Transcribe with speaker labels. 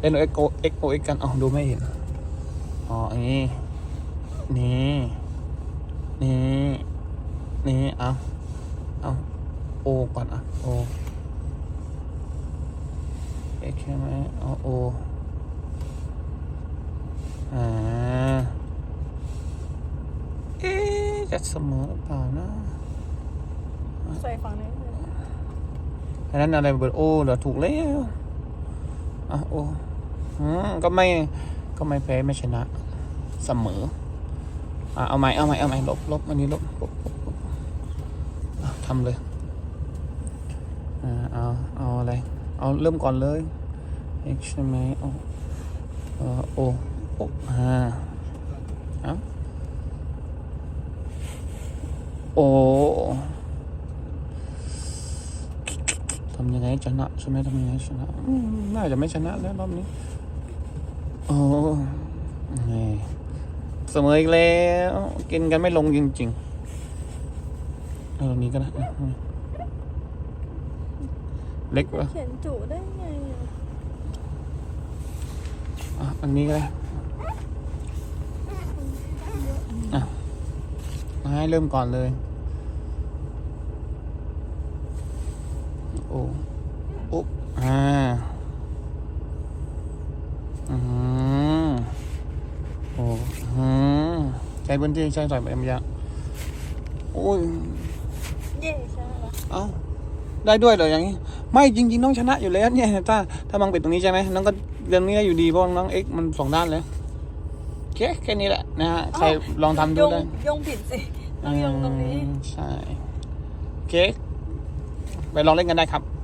Speaker 1: เล่นเอ็กโอเอ็กโอเอ็กกันอ๋อดูไม่เห็นอ๋ออย่างนี้นี่นี่นี่เอาเอาโอก่อนอะโอเอ็กใช่ไหมเอาโออ่าเอ๊ะจะเสมอหรือเปล่านะ
Speaker 2: ใส่ฝั่งนี้เลย
Speaker 1: อันนั้นอะไรเบิร์ดโอเหรอถูกแล้ว อะโออืมก็ไม่ก็ไม่แพ้ไม่ชนะ เสมอ อะเอาใหม่เอาใหม่เอาใหม่ลบลบอันนี้ลบลบลบทำเลยอ่าเอาเอาอะไร เอาเริ่มก่อนเลย x ใช่ไหมโอเออโอโออ่าเอาโอ ทำยังไงให้ชนะใช่ไหมทำยังไงให้ชนะอืมน่าจะไม่ชนะแล้วรอบนี้ โอ้นี่เสมออีกแล้ว กินกันไม่ลงจริงๆเอาตรงนี้ก็ได้อืมเล็กวะ
Speaker 2: เขียนจุได้ไงอะ
Speaker 1: อะอันนี้ก็ได้อะมาให้เริ่มก่อนเลย โอ้โอ้อ่าอืมโอ้อืมใช้พื้นที่ใช้สอยแบบยะโอ้ย
Speaker 2: เย่ใช่ไหมล่ะ
Speaker 1: เอ้าได้ด้วยเหรออย่างนี้ ไม่จริง ๆ น้องชนะอยู่แล้วเนี่ยถ้าถ้ามังปิดตรงนี้ใช่ไหมน้องก็เรื่องนี้ได้อยู่ดีเพราะน้องเอ็กมันสองด้านเลยโอเคแค่นี้แหละนะฮะใครลองทำดู
Speaker 2: โยง
Speaker 1: ได้
Speaker 2: โยงผิดสิต้องโยงตรงนี้
Speaker 1: อืมใช่โอเค ไปลองเล่นกันได้ครับ